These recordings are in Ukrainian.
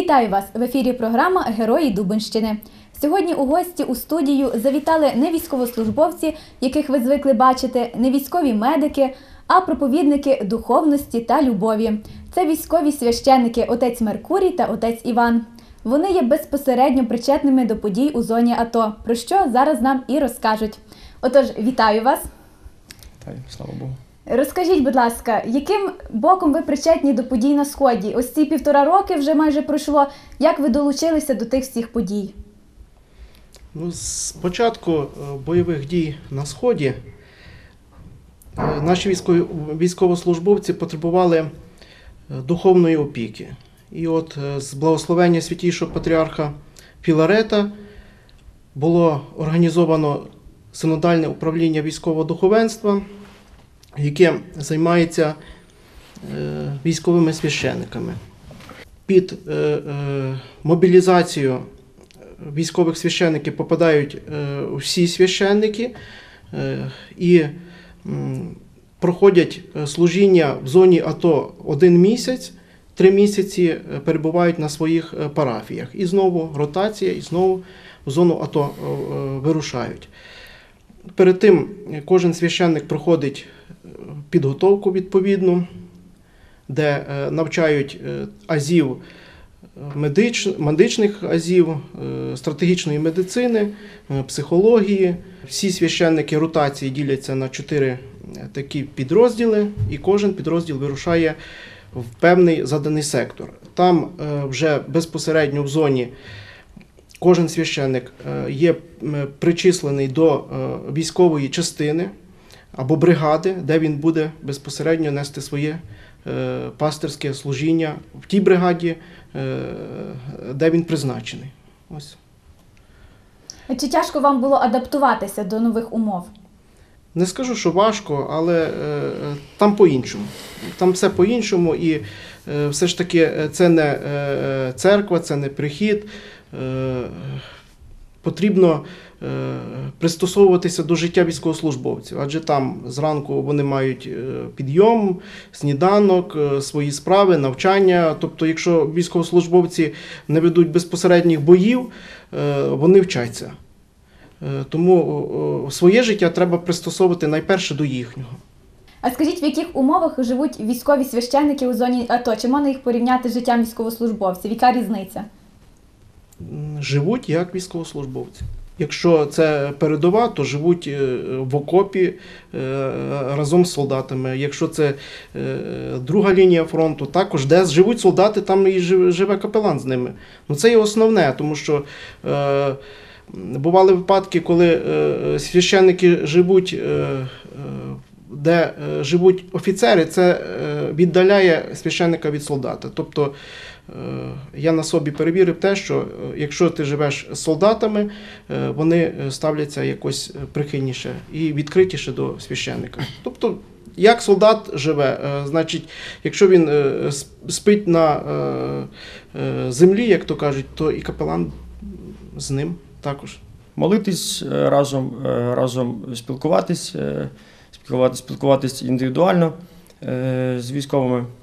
Вітаю вас в ефірі. Програма Герої Дубинщини. Сьогодні у гості у студію завітали не військовослужбовці, яких ви звикли бачити, не військові медики, а проповідники духовності та любові. Це військові священники отець Меркурій та отець Іван. Вони є безпосередньо причетними до подій у зоні АТО, про що зараз нам і розкажуть. Отож, вітаю вас. Та й слава Богу. Розкажіть, будь ласка, яким боком ви причетні до подій на сході? Ось ці півтора роки вже майже пройшло. Як ви долучилися до тих всіх подій? Ну, з початку е, бойових дій на Сході е, наші військовослужбовці потребували е, духовної опіки. І от з благословення святійшого патріарха Філарета було організовано синодальне управління військового духовенства, яке займається е, військовими священниками. Під е, е, мобілізацію військових священників попадають всі священники і проходять служіння в зоні АТО один місяць, три місяці перебувають на своїх парафіях. І знову ротація, і знову в зону АТО вирушають. Перед тим кожен священник проходить підготовку відповідну, де е, навчають е, азів медич, медичних азів, е, стратегічної медицини, е, психології. Всі священники ротації діляться на чотири е, такі підрозділи, і кожен підрозділ вирушає в певний заданий сектор. Там е, вже безпосередньо в зоні кожен священник е, є причислений до е, військової частини або бригади, де він буде безпосередньо нести своє е, пастирське служіння в тій бригаді, е, де він призначений. Ось. Чи тяжко вам було адаптуватися до нових умов? Не скажу, що важко, але е, там по-іншому. Там все по-іншому, і е, все ж таки е, це не е, церква, це не прихід. Е, потрібно е, пристосовуватися до життя військовослужбовців, адже там зранку вони мають е, підйом, сніданок, е, свої справи, навчання. Тобто, якщо військовослужбовці не ведуть безпосередніх боїв, вони вчаться. Тому своє життя треба пристосовувати найперше до їхнього. А скажіть, в яких умовах живуть військові священники у зоні АТО? Чи можна їх порівняти з життям військовослужбовців? Яка різниця? Живуть як військовослужбовці. Якщо це передова, то живуть е, в окопі е, разом з солдатами. Якщо це е, друга лінія фронту, також де живуть солдати, там і живе капелан з ними. Ну це є основне, тому що бували випадки, коли священники живуть. Де живуть офіцери, це віддаляє священника від солдата. Тобто я на собі перевірив те, що е, якщо ти живеш з солдатами, е, вони е, ставляться якось е, прихильніше і відкритіше до священника. Тобто, як солдат живе, е, значить, якщо він е, спить на е, е, землі, як то кажуть, то і капелан з ним також. Молитись е, разом, е, разом спілкуватись, е, спілкуватись, спілкуватись індивідуально е, з військовими, Е,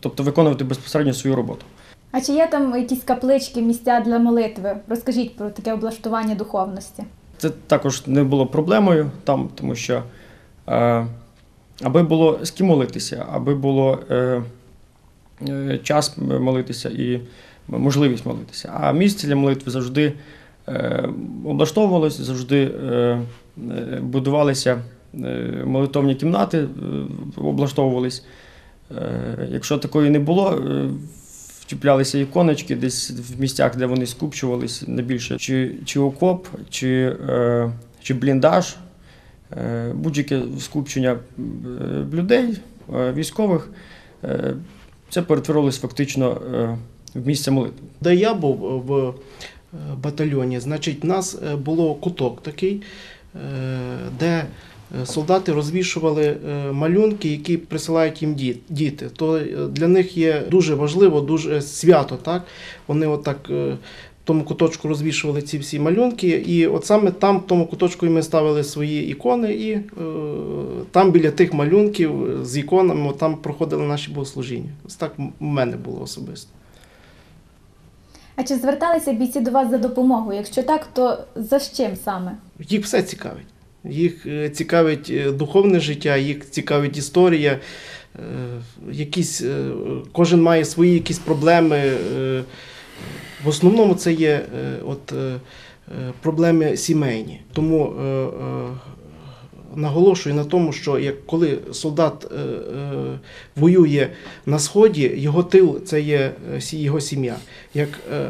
тобто виконувати безпосередньо свою роботу. А чи є там якісь каплички, місця для молитви? Розкажіть про таке облаштування духовності. Це також не було проблемою там, тому що е, аби було з ким молитися, аби було е, е, час молитися і можливість молитися. А місце для молитви завжди е, облаштовувалося, завжди е, е, будувалися е, молитовні кімнати, е, облаштовувались. Е, якщо такої не було, е, вчіплялися іконочки десь в місцях, де вони скупчувалися найбільше, чи, чи окоп, чи, е, чи бліндаж, будь-яке скупчення людей, військових, це перетворилось фактично в місце молитви. Де я був в батальйоні, значить, в нас було куток такий, де солдати розвішували е, малюнки, які присилають їм діти. То е, для них є дуже важливо, дуже свято. Так? Вони отак е, в тому куточку розвішували ці всі малюнки, і от саме там, в тому куточку, і ми ставили свої ікони, і е, там біля тих малюнків з іконами там проходили наші богослужіння. Ось так в мене було особисто. А чи зверталися бійці до вас за допомогою? Якщо так, то за чим саме? Їх все цікавить. Їх е, цікавить е, духовне життя, їх цікавить історія. е, Якісь, кожен має свої якісь проблеми. В основному це є от, проблеми сімейні. Тому наголошую на тому, що як коли солдат воює на сході, його тил це є його сім'я. Як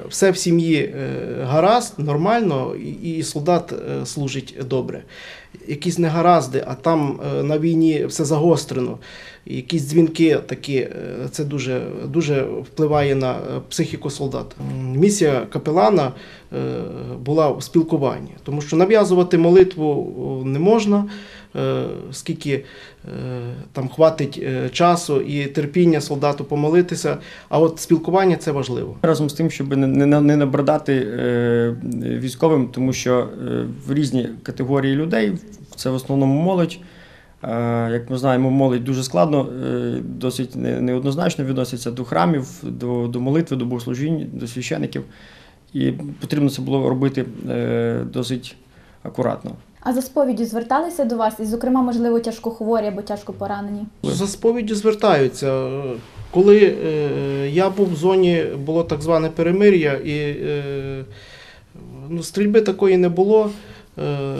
все в сім'ї гаразд, нормально, і, солдат служить добре. Якісь негаразди, а там е, на війні все загострено. Якісь дзвінки такі, е, це дуже, дуже впливає на е, психіку солдата. Місія капелана була в спілкуванні, тому що нав'язувати молитву не можна, скільки е, там хватить е, часу і терпіння солдату помолитися. А от спілкування це важливо. Разом з тим, щоб не, не, е, військовим, тому що е, в різні категорії людей, це в основному молодь. Е, як ми знаємо, молодь дуже складно, е, досить неоднозначно відноситься до храмів, до, до молитви, до богослужінь, до священиків. І потрібно це було робити е, досить акуратно. А за сповіддю зверталися до вас, і, зокрема, можливо, тяжкохворі або тяжко поранені? За сповіддю звертаються. Коли е, я був в зоні, було так зване перемир'я, і е, ну, стрільби такої не було, е,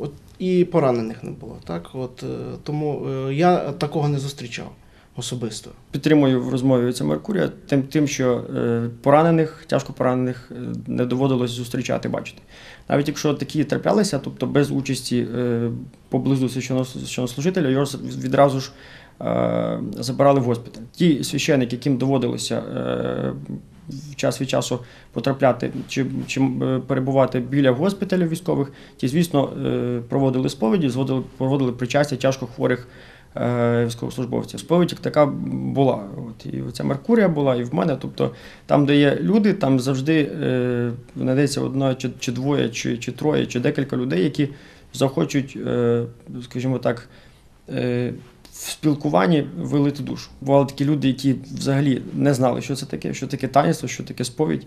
от, і поранених не було. Так? От, е, тому е, я такого не зустрічав особисто. Підтримую в розмові це Меркурія тим, тим, що е, поранених, тяжко поранених е, не доводилось зустрічати, бачити. Навіть якщо такі траплялися, тобто без участі е, поблизу священнослужителя, його відразу ж забирали в госпіталь. Ті священики, яким доводилося час від часу потрапляти чи, чи перебувати біля госпіталів військових, ті, звісно, проводили сповіді, зводили, проводили причастя тяжко хворих військовослужбовців. Сповідь така була. От, і ця Меркурія була, і в мене. Тобто, там, де є люди, там завжди е, знайдеться одна чи, чи двоє, чи, чи троє, чи декілька людей, які захочуть, е, скажімо так, е, в спілкуванні вилити душу. Бували такі люди, які взагалі не знали, що це таке, що таке таїнство, що таке сповідь.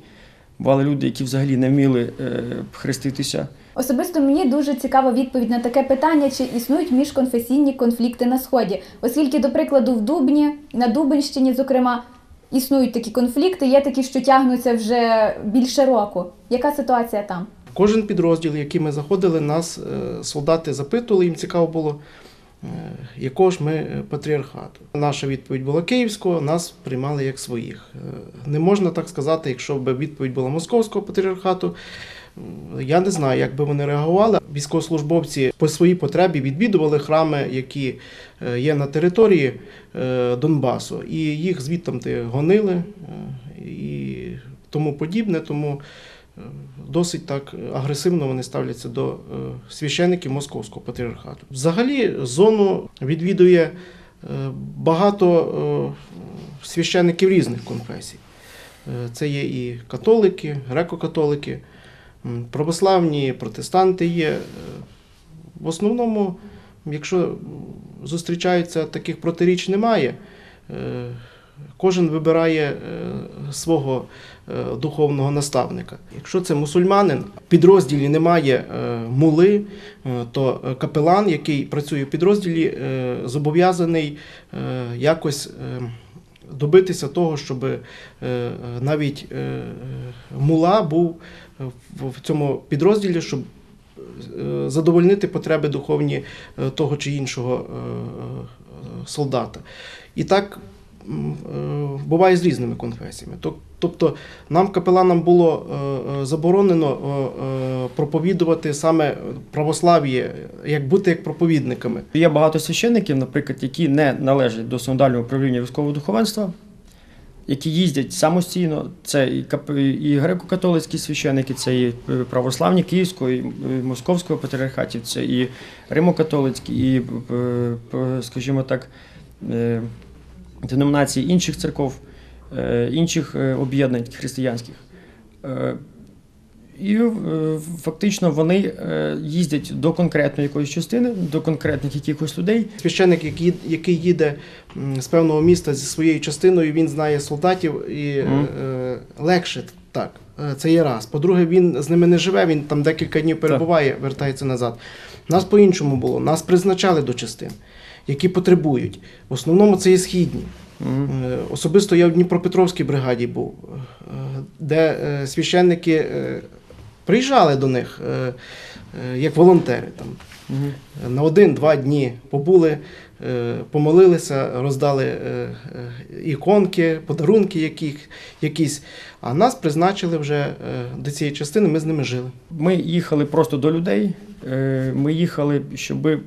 Бували люди, які взагалі не вміли е, хреститися. Особисто мені дуже цікава відповідь на таке питання, чи існують міжконфесійні конфлікти на сході, оскільки, до прикладу, в Дубні, на Дубинщині, зокрема, існують такі конфлікти, є такі, що тягнуться вже більше року. Яка ситуація там? Кожен підрозділ, який ми заходили, нас е, солдати запитували, їм цікаво було, якого ж ми е, патріархату. Наша відповідь була київського, нас приймали як своїх. Е, Не можна так сказати, якщо б відповідь була московського патріархату. Я не знаю, як би вони реагували. Військовослужбовці по своїй потребі відвідували храми, які е, є на території е, Донбасу, і їх звідти гонили е, і тому подібне. Тому е, досить так священників вони ставляться до е, священиків Московського патріархату. Взагалі, зону відвідує е, багато е, священиків різних конфесій. Е, Це є і католики, греко-католики, православні, протестанти є. Е, В основному, якщо зустрічаються, таких протиріч немає. Кожен вибирає е, свого е, духовного наставника. Якщо це мусульманин, в підрозділі немає е, мули, то капелан, який працює в підрозділі, зобов'язаний якось добитися того, щоб навіть мула був в- цьому підрозділі, щоб задовольнити потреби духовні того чи іншого солдата. І так буває з різними конфесіями. Тобто нам, капеланам, було е, е, заборонено е, е, проповідувати саме православ'я, як бути як проповідниками. Є багато священників, наприклад, які не належать до синодального управління військового духовенства, які їздять самостійно. Це і, греко-католицькі священники, це і е, православні Київського, і е, Московського патріархатів, це і римо-католицькі, і, е, е, скажімо так, е, деномінації інших церков, е, інших е, об'єднань християнських. Е, І фактично вони їздять до конкретної якоїсь частини, до конкретних якихось людей. Священник, який, їде з певного міста зі своєю частиною, він знає солдатів і е, легше Так, це є раз. По-друге, він з ними не живе, він там декілька днів перебуває, вертається назад. Нас по-іншому було. Нас призначали до частин, які потребують. В основному це є східні. Е, Особисто я в Дніпропетровській бригаді був, е, де е, священники приїжджали до них як волонтери. Там. Мгм. На один-два дні побули, помолилися, роздали іконки, подарунки яких, якісь. А нас призначили вже до цієї частини, ми з ними жили. Ми їхали просто до людей. Ми їхали, щоб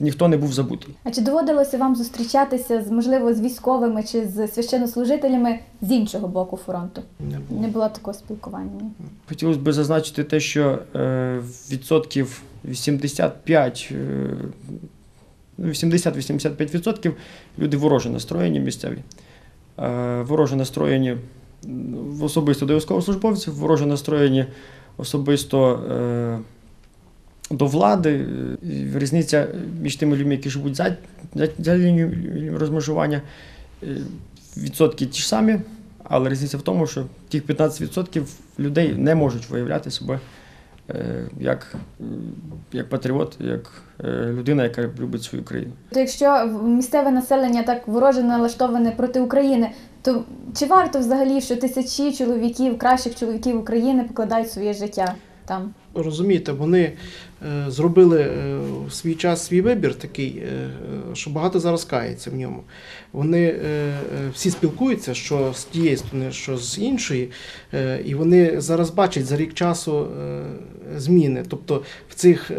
ніхто не був забутий. А чи доводилося вам зустрічатися з можливо з військовими чи з священнослужителями з іншого боку фронту? Не було. Не було такого спілкування. ні? Хотілося б зазначити те, що е, відсотків 85, е, ну, 80-85% люди вороже настроєні місцеві. Е, вороже настроєні особисто до військовослужбовців, вороже настроєні особисто е, до влади. Е, Різниця між тими людьми, які живуть за, за, за лінією розмежування, е, відсотки ті ж самі, але різниця в тому, що тих 15% людей не можуть виявляти себе е, як, як патріот, як людина, яка любить свою країну. То якщо місцеве населення так вороже налаштоване проти України, то чи варто взагалі, що тисячі чоловіків, кращих чоловіків України покладають своє життя там? Розумієте, вони е, зробили е, в свій час свій вибір такий, е, що багато зараз кається в ньому. Вони всі спілкуються, що з тієї сторони, що з іншої, і вони зараз бачать за рік часу зміни. Тобто в цих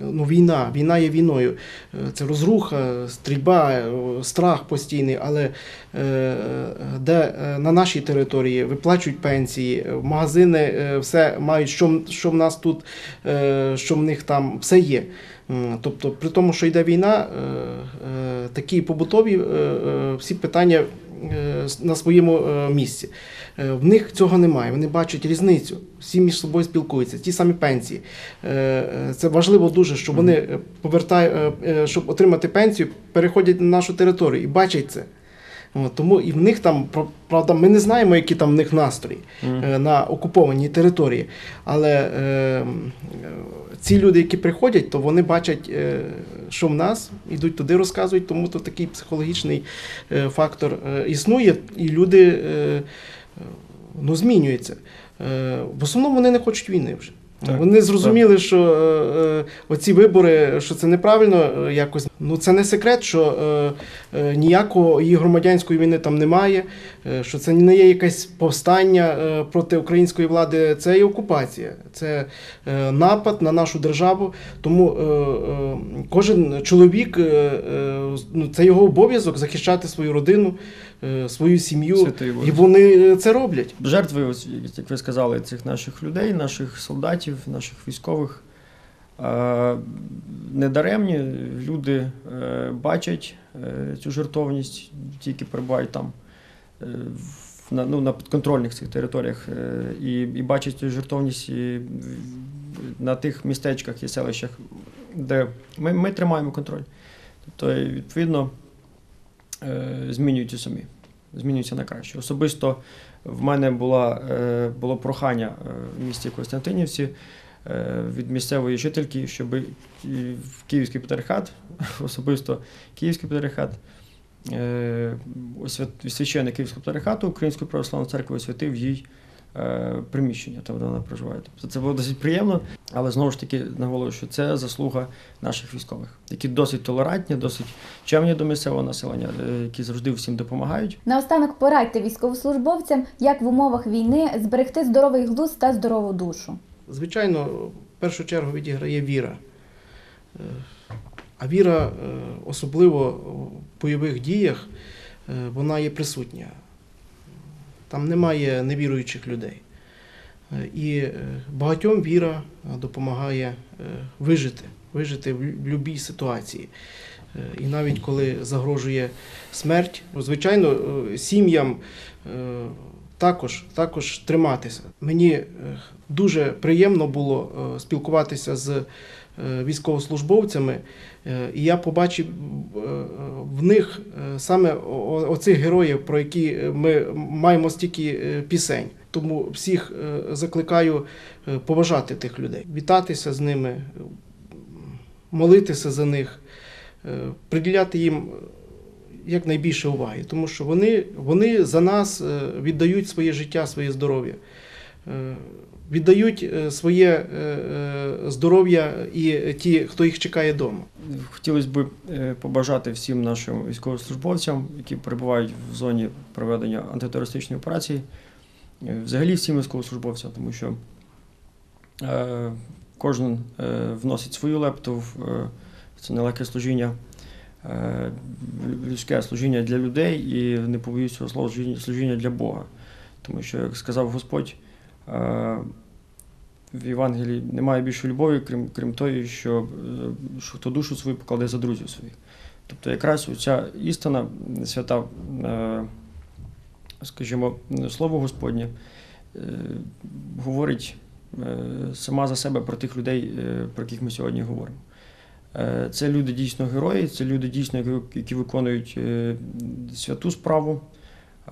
ну, війна, війна є війною. Це розруха, стрільба, страх постійний, але де на нашій території виплачують пенсії, магазини все мають, що, що в нас тут, е, що в них там, все є. Тобто, при тому, що йде війна, е, е, такі побутові всі питання на своєму місці. В них цього немає. Вони бачать різницю, всі між собою спілкуються, ті самі пенсії. Це важливо дуже, що вони повертають, щоб отримати пенсію, переходять на нашу територію і бачать це. От, тому і в них там, правда, ми не знаємо, які там в них настрої е, на окупованій території. Але е, е, ці люди, які приходять, то вони бачать, е, що в нас, ідуть туди, розказують, тому то такий психологічний е, фактор е, існує, і люди е, е, ну, змінюються. Е, в основному вони не хочуть війни вже. Так, Вони зрозуміли, що е, е, оці вибори, що це неправильно е, якось. Ну це не секрет, що е, е, ніякої громадянської війни там немає, е, що це не є якесь повстання е, проти української влади, це є окупація, це е, напад на нашу державу. Тому е, е, кожен чоловік, е, е, ну, це його обов'язок захищати свою родину, е, свою сім'ю. І вони це роблять. Жертви, ось, як ви сказали, цих наших людей, наших солдатів, наших військових. е, Недаремні люди е, бачать е, цю жертовність, ті, які перебувають там на, ну, на підконтрольних цих територіях, і, і бачать цю жертовність і на тих містечках і селищах, де ми, ми тримаємо контроль. Тобто, відповідно, змінюються самі, змінюються на краще. Особисто в мене була, е, було прохання е, в місті Костянтинівці е, від місцевої жительки, щоб в Київський патріархат, особисто Київський патріархат, священник Київського патріархату Української православної церкви освятив їй приміщення, там де вона проживає. Тобто це було досить приємно, але знову ж таки наголошую, що це заслуга наших військових, які досить толерантні, досить чемні до місцевого населення, е, які завжди всім допомагають. Наостанок порадьте військовослужбовцям, як в умовах війни зберегти здоровий глузд та здорову душу. Звичайно, в першу чергу відіграє віра. Е, А віра, е, особливо в бойових діях, е, вона є присутня. Там немає невіруючих людей. І е, багатьом віра е, допомагає е, вижити, вижити в будь-якій ситуації. І навіть коли загрожує смерть, ну, звичайно, сім'ям також, також триматися. Мені дуже приємно було спілкуватися з військовослужбовцями, е, і я побачив е, в них е, саме оцих героїв, про які ми маємо стільки е, пісень. Тому всіх е, закликаю е, поважати тих людей, вітатися з ними, е, молитися за них, е, приділяти їм якнайбільше уваги, тому що вони, вони за нас е, віддають своє життя, своє здоров'я. Віддають е, своє е, е, здоров'я і ті, хто їх чекає вдома. Хотілося б побажати всім нашим військовослужбовцям, які перебувають в зоні проведення антитерористичної операції, взагалі всім військовослужбовцям, тому що кожен вносить свою лепту це нелегке служіння, людське служіння для людей і не побоюсь цього слова служіння- для Бога. Тому що, як сказав Господь, в Євангелії немає більшої любові, крім, крім тої, що, е, що хто душу свою покладе за друзів своїх. Тобто якраз ця істина свята, е, скажімо, слово Господнє е, говорить е, сама за себе про тих людей, е, про яких ми сьогодні говоримо. Е, Це люди дійсно герої, це люди дійсно, які, виконують е, святу справу.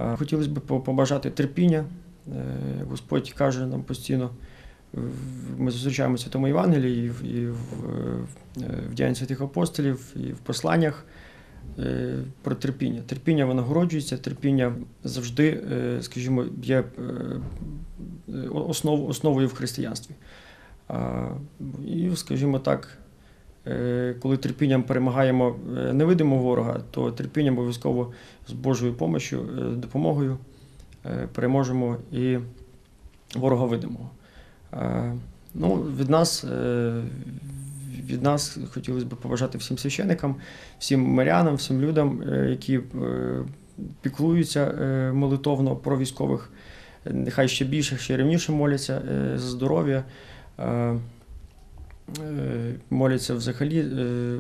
Е, Хотілося б побажати терпіння. Е, Господь каже нам постійно, ми зустрічаємо в Святому Євангелії і в, в, е, Діянні святих апостолів, і в посланнях е, про терпіння. Терпіння винагороджується, терпіння завжди, скажімо, є основ, основою в християнстві. І, скажімо так, коли терпінням перемагаємо невидимого ворога, то терпінням обов'язково з Божою допомогою переможемо і ворога видимого. Е, Ну, від нас, е, від нас хотілося б побажати всім священикам, всім мирянам, всім людям, е, які е, піклуються е, молитовно про військових, е, нехай ще більше, ще рівніше моляться е, за здоров'я. е, е, Моляться взагалі е,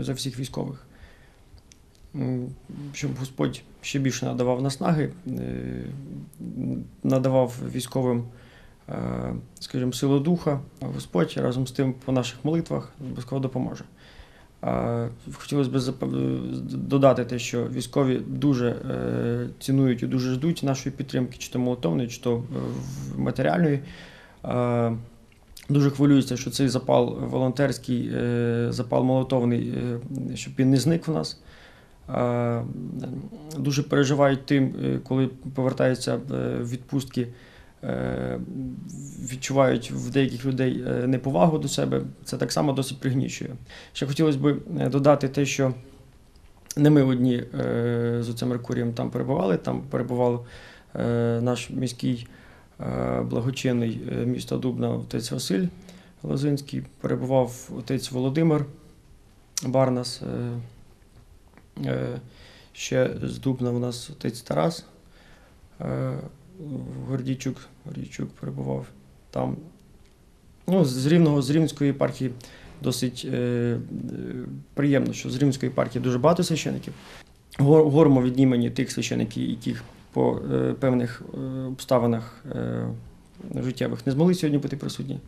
за всіх військових. Щоб Господь ще більше надавав наснаги, е, надавав військовим е, скажімо, силу духа, Господь разом з тим по наших молитвах обов'язково допоможе. Хотілося б додати те, що військові дуже е, цінують і дуже ждуть нашої підтримки, чи то молитовної, чи то матеріальної. Дуже хвилюються, що цей запал волонтерський, запал молитовний, е, щоб він не зник в нас. Дуже переживають тим, е, коли повертаються е, відпустки, е, відчувають в деяких людей неповагу до себе. Це так само досить пригнічує. Ще хотілося б додати те, що не ми одні з оцим Меркурієм там перебували, там перебував наш міський благочинний міста Дубна отець Василь Лозинський, перебував отець Володимир Барнас. Е, Ще з Дубна у нас отець Тарас е, Гордійчук, Гордійчук перебував там. Ну, з Рівного, з Рівненської єпархії досить е, приємно, що з Рівненської єпархії дуже багато священиків. Гор- Говоримо від імені тих священиків, яких по е, певних е, обставинах е, життєвих не змогли сьогодні бути присутні.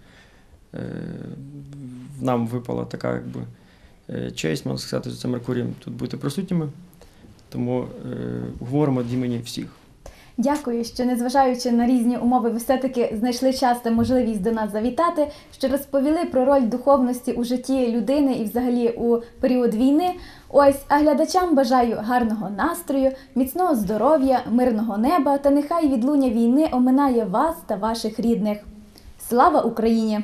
Е, нам випала така якби, честь, можна сказати, з цим Меркурієм тут бути присутніми. Тому е, говоримо від імені всіх. Дякую, що незважаючи на різні умови, ви все-таки знайшли час та можливість до нас завітати, що розповіли про роль духовності у житті людини і взагалі у період війни. Ось, а глядачам бажаю гарного настрою, міцного здоров'я, мирного неба та нехай відлуння війни оминає вас та ваших рідних. Слава Україні!